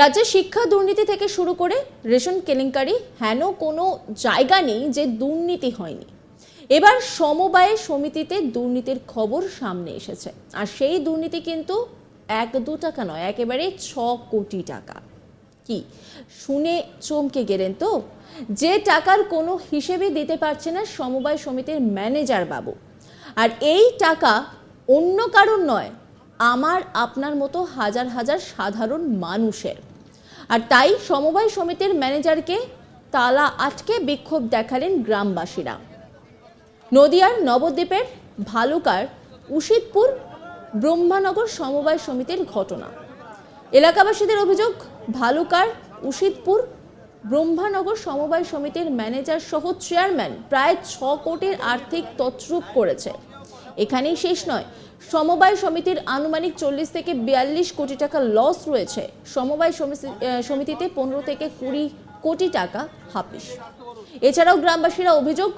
রাজ্যে শিক্ষা দুর্নীতি থেকে শুরু করে রেশন কেলেঙ্কারি, হেন কোনো জায়গা নেই যে দুর্নীতি হয়নি। এবার সমবায় সমিতিতে দুর্নীতির খবর সামনে এসেছে। আর সেই দুর্নীতি কিন্তু এক দু টাকা নয়, একেবারে ছ কোটি টাকা। কি? শুনে চমকে গেলেন তো? যে টাকার কোনো হিসেবে দিতে পারছে না সমবায় সমিতির ম্যানেজার বাবু। আর এই টাকা অন্য কারণ নয় আমার আপনার মতো হাজার হাজার সাধারণ মানুষের। আর তাই সমবায় সমিতির ম্যানেজারকে তালা আটকে বিক্ষোভ দেখালেন গ্রামবাসীরা। নদিয়ার নবদ্বীপের ভালুকার উশিদপুর ব্রহ্মানগর সমবায় সমিতির ঘটনা। এলাকাবাসীদের অভিযোগ, ভালুকার উশিদপুর ব্রহ্মানগর সমবায় সমিতির ম্যানেজার সহ চেয়ারম্যান প্রায় ছ কোটির আর্থিক তছরূপ করেছে। এখানেই শেষ নয় সমবায় সমিতির আনুমানিক চল্লিশ থেকে বিয়াল্লিশ কোটি টাকা লস রয়েছে। সমবায় সমিতি- সমিতিতে পনেরো থেকে কুড়ি কোটি টাকা হাপিস এছাড়াও গ্রামবাসীরা অভিযোগ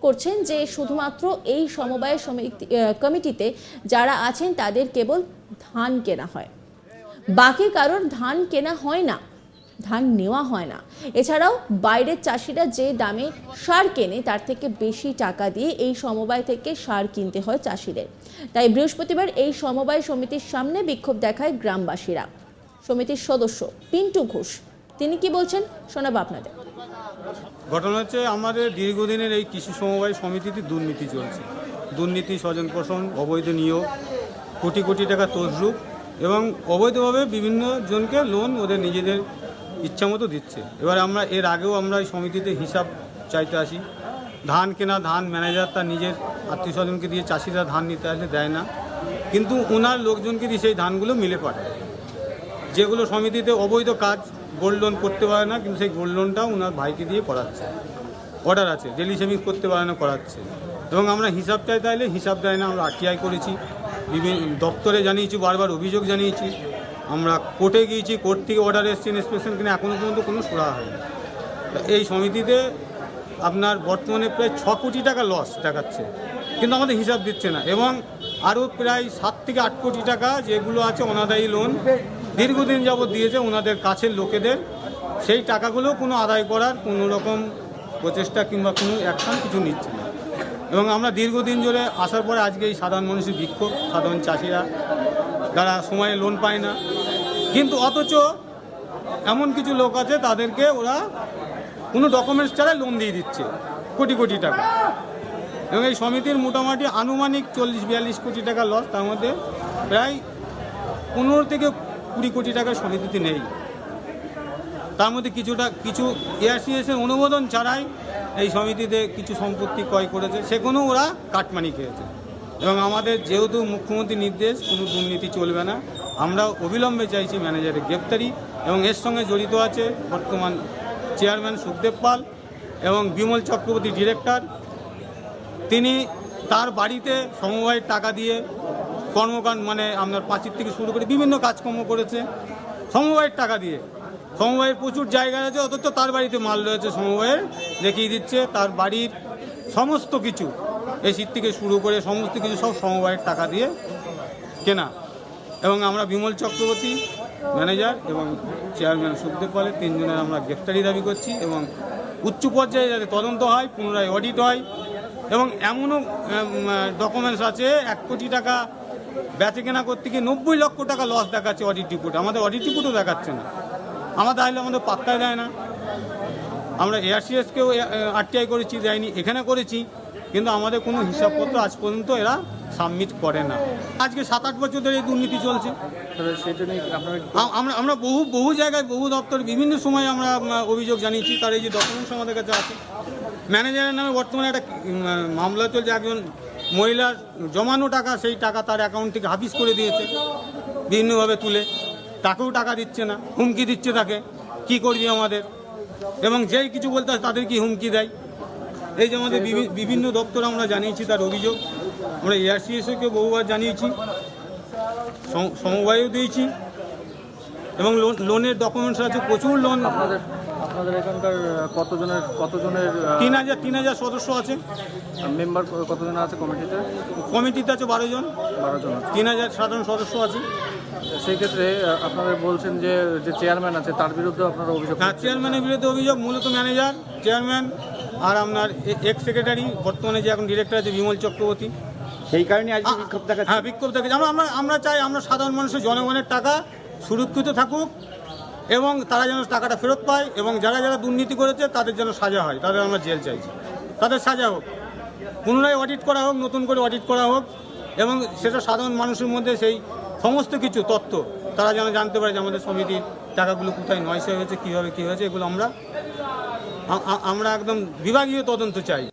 করছেন যে শুধুমাত্র এই সমবায় সমিতি কমিটিতে যারা আছেন তাদের কেবল ধান কেনা হয়। বাকি কারোর ধান কেনা হয় না। ধান নেওয়া হয় না। এছাড়াও বাইরের চাষিরা যে দামে সার কেনে, তার থেকে বেশি টাকা দিয়ে এই সমবায় থেকে সার কিনতে হয় চাষিদের। তাই বৃহস্পতিবার এই সমবায় সমিতির সামনে বিক্ষোভ দেখায় গ্রামবাসীরা। সমিতির সদস্য পিন্টু ঘোষ। তিনি কি বলছেন, শোনাবো আপনাদের। ঘটনা হচ্ছে, আমাদের দীর্ঘদিনের এই কৃষি সমবায় সমিতিতে দুর্নীতি চলছে। দুর্নীতি স্বজন পোষণ অবৈধ নিয়োগ, কোটি কোটি টাকা তসরূপ এবং অবৈধভাবে বিভিন্ন জনকে লোন ওদের নিজেদের ইচ্ছামতো দিচ্ছে। এবার আমরা, এর আগেও আমরা এই সমিতিতে হিসাব চাইতে আসি। ধান কেনা, ধান ম্যানেজার তার নিজের আত্মীয় স্বজনকে দিয়ে চাষিরা ধান নিতে আসলে দেয় না। কিন্তু ওনার লোকজনকে দিয়ে সেই ধানগুলো মিলে পাঠায় যেগুলো সমিতিতে অবৈধ কাজ, গোল্ড লোন করতে পারে না, কিন্তু সেই গোল্ড লোনটাও ওনার ভাইকে দিয়ে করাচ্ছে। অর্ডার আছে, ডেলি সেভিংস করতে পারে না, করাচ্ছে। এবং আমরা হিসাব চাই তাইলে, হিসাব দেয় না, আমরা আরটিআই করেছি। বিভিন্ন দপ্তরে জানিয়েছি, বারবার অভিযোগ জানিয়েছি। আমরা কোর্টে গিয়েছি, কোর্ট থেকে অর্ডার এসছে ইন্সপেকশন কিনে এখনও পর্যন্ত কোনো সুরা হয়নি। এই সমিতিতে আপনার বর্তমানে প্রায় ছ কোটি টাকা লস দেখাচ্ছে, কিন্তু আমাদের হিসাব দিচ্ছে না। এবং আরও প্রায় সাত থেকে আট কোটি টাকা যেগুলো আছে অনাদায়ী লোন দীর্ঘদিন যাবৎ দিয়েছে ওনাদের কাছের লোকেদের, সেই টাকাগুলো কোনো আদায় করার কোনো রকম প্রচেষ্টা কিংবা কোনো অ্যাকশন কিছু নিচ্ছে না। এবং আমরা দীর্ঘদিন ধরে আসার পরে আজকে এই সাধারণ মানুষের বিক্ষোভ, সাধারণ চাষিরা, যারা সময়ে লোন পায় না কিন্তু অথচ এমন কিছু লোক আছে, তাদেরকে ওরা কোনো ডকুমেন্টস ছাড়া লোন দিয়ে দিচ্ছে, কোটি কোটি টাকা। এবং এই সমিতির মোটামুটি আনুমানিক চল্লিশ, বিয়াল্লিশ কোটি টাকা লস তার মধ্যে প্রায় পনেরো থেকে কুড়ি কোটি টাকা সমিতিতে নেই। তার মধ্যে কিছুটা, কিছু এআরসিএসের অনুমোদন ছাড়াই এই সমিতিতে কিছু সম্পত্তি ক্রয় করেছে, সেগুলো ওরা কাটমানি খেয়েছে। এবং আমাদের যেহেতু মুখ্যমন্ত্রী নির্দেশ, কোনো দুর্নীতি চলবে না। আমরা অবিলম্বে চাইছি ম্যানেজারের গ্রেপ্তারি এবং এর সঙ্গে জড়িত আছে বর্তমান চেয়ারম্যান সুখদেব পাল এবং বিমল চক্রবর্তী ডিরেক্টর। তিনি তার বাড়িতে সমবায়ের টাকা দিয়ে কর্মকাণ্ড মানে আপনার পাঁচির থেকে শুরু করে বিভিন্ন কাজকর্ম করেছে। সমবায়ের টাকা দিয়ে। সমবায়ের প্রচুর জায়গা আছে, অথচ তার বাড়িতে মাল রয়েছে সমবায়ের দেখিয়ে দিচ্ছে তার বাড়ির সমস্ত কিছু। এসির থেকে শুরু করে সমস্ত কিছু সব সমবায়ের টাকা দিয়ে কেনা। এবং আমরা বিমল চক্রবর্তী ম্যানেজার এবং চেয়ারম্যান সুখদেব পালের তিনজনের আমরা গ্রেফতারি দাবি করছি এবং উচ্চ পর্যায়ে যাতে তদন্ত হয়, পুনরায় অডিট হয় এবং এমনও ডকুমেন্টস আছে, এক কোটি টাকা বেচে কেনা করতে গিয়ে নব্বই লক্ষ টাকা লস দেখাচ্ছে অডিট রিপোর্ট আমাদের অডিট রিপোর্টও দেখাচ্ছে না। আমাদের আইলে আমাদের পাত্তাই দেয় না। আমরা এআরসিএসকেও আরটিআই করেছি, দেয়নি, এখানে করেছি। কিন্তু আমাদের কোনো হিসাবপত্র আজ পর্যন্ত এরা সাবমিট করে না। আজকে সাত আট বছর ধরে এই দুর্নীতি চলছে। আমরা আমরা বহু বহু জায়গায় বহু দপ্তর বিভিন্ন সময় আমরা অভিযোগ জানিয়েছি তার এই যে ডকুমেন্টস আমাদের কাছে আছে। ম্যানেজারের নামে বর্তমানে একটা মামলা চলছে একজন মহিলার জমানো টাকা সেই টাকা তার অ্যাকাউন্ট থেকে হাফিস করে দিয়েছে বিভিন্নভাবে তুলে। তাকেও টাকা দিচ্ছে না হুমকি দিচ্ছে তাকে। কি করবি আমাদের? এবং যেই কিছু বলতে হয় তাদের কি হুমকি দেয়? এই যে আমাদের বিভিন্ন দপ্তর আমরা জানিয়েছি তার অভিযোগ। আমরা এআরসিএসকে বহুবার জানিয়েছি সমবায়ও দিয়েছি এবং লোন লোনের ডকুমেন্টস আছে প্রচুর লোন। আপনাদের আপনাদের এখানকার কতজনের কতজনের তিন হাজার তিন হাজার সদস্য আছে। মেম্বার কতজন আছে কমিটিতে? কমিটিতে আছে বারো জন। বারো জন তিন হাজার সাধারণ সদস্য আছে। সেই ক্ষেত্রে আপনারা বলছেন যে যে চেয়ারম্যান আছে তার বিরুদ্ধে আপনারা অভিযোগ হ্যাঁ চেয়ারম্যানের বিরুদ্ধে অভিযোগ মূলত ম্যানেজার চেয়ারম্যান আর আপনার এক্স সেক্রেটারি বর্তমানে যে এখন ডিরেক্টর আছে বিমল চক্রবর্তী। সেই কারণে আজকে বিক্ষোভ দেখাচ্ছে। হ্যাঁ বিক্ষোভ থেকে আমরা আমরা আমরা চাই আমরা সাধারণ মানুষের জনগণের টাকা সুরক্ষিত থাকুক এবং তারা যেন টাকাটা ফেরত পায় এবং যারা যারা দুর্নীতি করেছে তাদের যেন সাজা হয়। তাদের আমরা জেল চাইছি। তাদের সাজা হোক। পুনরায় অডিট করা হোক নতুন করে অডিট করা হোক এবং সেটা সাধারণ মানুষের মধ্যে সেই সমস্ত কিছু তথ্য তারা যেন জানতে পারে যে আমাদের সমিতির টাকাগুলো কোথায় নয়সা হয়েছে কীভাবে কী হয়েছে এগুলো আমরা আমরা একদম বিভাগীয় তদন্ত চাই।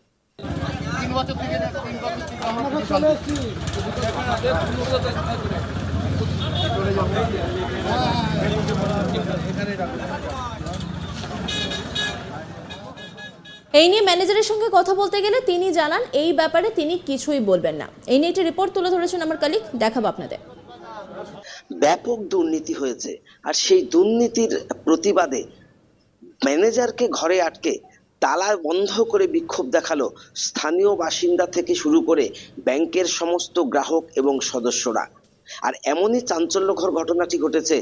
এই নিয়ে ম্যানেজারের সঙ্গে কথা বলতে গেলে তিনি জানান এই ব্যাপারে তিনি কিছুই বলবেন না। এই নিয়ে একটি রিপোর্ট তুলে ধরেছেন আমার কালিক দেখাবো আপনাদের। ব্যাপক দুর্নীতি হয়েছে আর সেই দুর্নীতির প্রতিবাদে ম্যানেজারকে ঘরে আটকে তালা বন্ধ করে বিক্ষোভ দেখাল স্থানীয় বাসিন্দা থেকে শুরু করে ব্যাংকের সমস্ত গ্রাহক এবং সদস্যরা। আর এমনই চাঞ্চল্যঘর ঘটনাটি ঘটেছে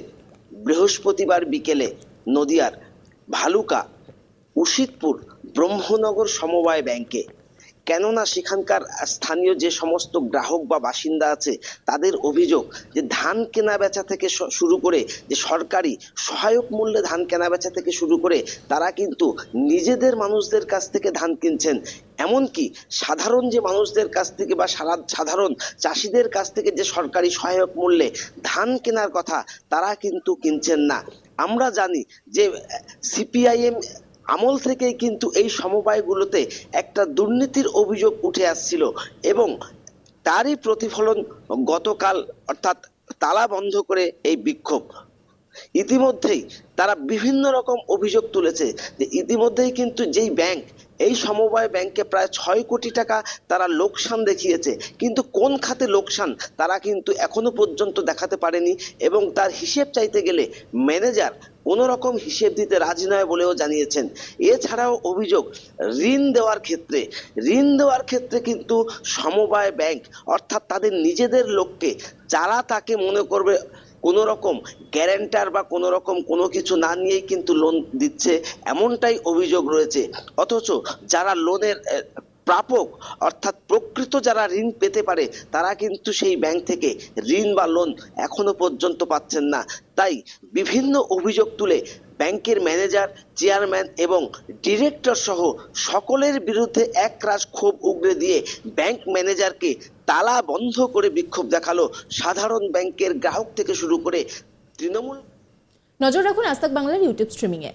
বৃহস্পতিবার বিকেলে নদিয়ার ভালুকা উশিদপুর ব্রহ্মনগর সমবায় ব্যাংকে। কেননা সেখানকার স্থানীয় যে সমস্ত গ্রাহক বা বাসিন্দা আছে, তাদের অভিযোগ যে ধান কেনা বেচা থেকে শুরু করে যে সরকারি সহায়ক মূল্যে ধান কেনা বেচা থেকে শুরু করে তারা কিন্তু নিজেদের মানুষদের কাছ থেকে ধান কিনছেন। এমনকি সাধারণ যে মানুষদের কাছ থেকে বা সারা, সাধারণ চাষিদের কাছ থেকে যে সরকারি সহায়ক মূল্যে ধান কেনার কথা, তারা কিন্তু কিনছেন না। আমরা জানি যে সিপিআইএম আমল থেকেই কিন্তু এই সমবায়গুলোতে একটা দুর্নীতির অভিযোগ উঠে আসছিল এবং তারই প্রতিফলন গতকাল অর্থাৎ তালা বন্ধ করে এই বিক্ষোভ। ইতিমধ্যেই তারা বিভিন্ন রকম অভিযোগ তুলেছে যে ইতিমধ্যেই কিন্তু যেই ব্যাংক এই সমবায় ব্যাংকে প্রায় ছয় কোটি টাকা তারা লোকসান দেখিয়েছে। কিন্তু কোন খাতে লোকসান তারা কিন্তু এখনও পর্যন্ত দেখাতে পারেনি এবং তার হিসেব চাইতে গেলে ম্যানেজার কোনো রকম হিসেব দিতে রাজি নয় বলেও জানিয়েছেন। এছাড়াও অভিযোগ, ঋণ দেওয়ার ক্ষেত্রে, ঋণ দেওয়ার ক্ষেত্রে কিন্তু সমবায় ব্যাংক অর্থাৎ তাদের নিজেদের লোককে, যারা তাকে মনে করবে কোনো রকম গ্যারেন্টার বা কোনো রকম কোনো কিছু না নিয়েই কিন্তু লোন দিচ্ছে, এমনটাই অভিযোগ রয়েছে। অথচ যারা লোনের প্রাপক, অর্থাৎ প্রকৃত যারা ঋণ পেতে পারে, তারা কিন্তু সেই ব্যাংক থেকে ঋণ বা লোন এখনও পর্যন্ত পাচ্ছেন না। তাই বিভিন্ন অভিযোগ তুলে ব্যাংকের ম্যানেজার চেয়ারম্যান এবং ডিরেক্টর সহ সকলের বিরুদ্ধে একরাশ ক্ষোভ উগরে দিয়ে ব্যাংক ম্যানেজারকে তালা বন্ধ করে বিক্ষোভ দেখাল সাধারণ ব্যাংকের গ্রাহক থেকে শুরু করে তৃণমূল। নজর রাখুন আস্তাক বাংলার ইউটিউব স্ট্রিমিংয়ে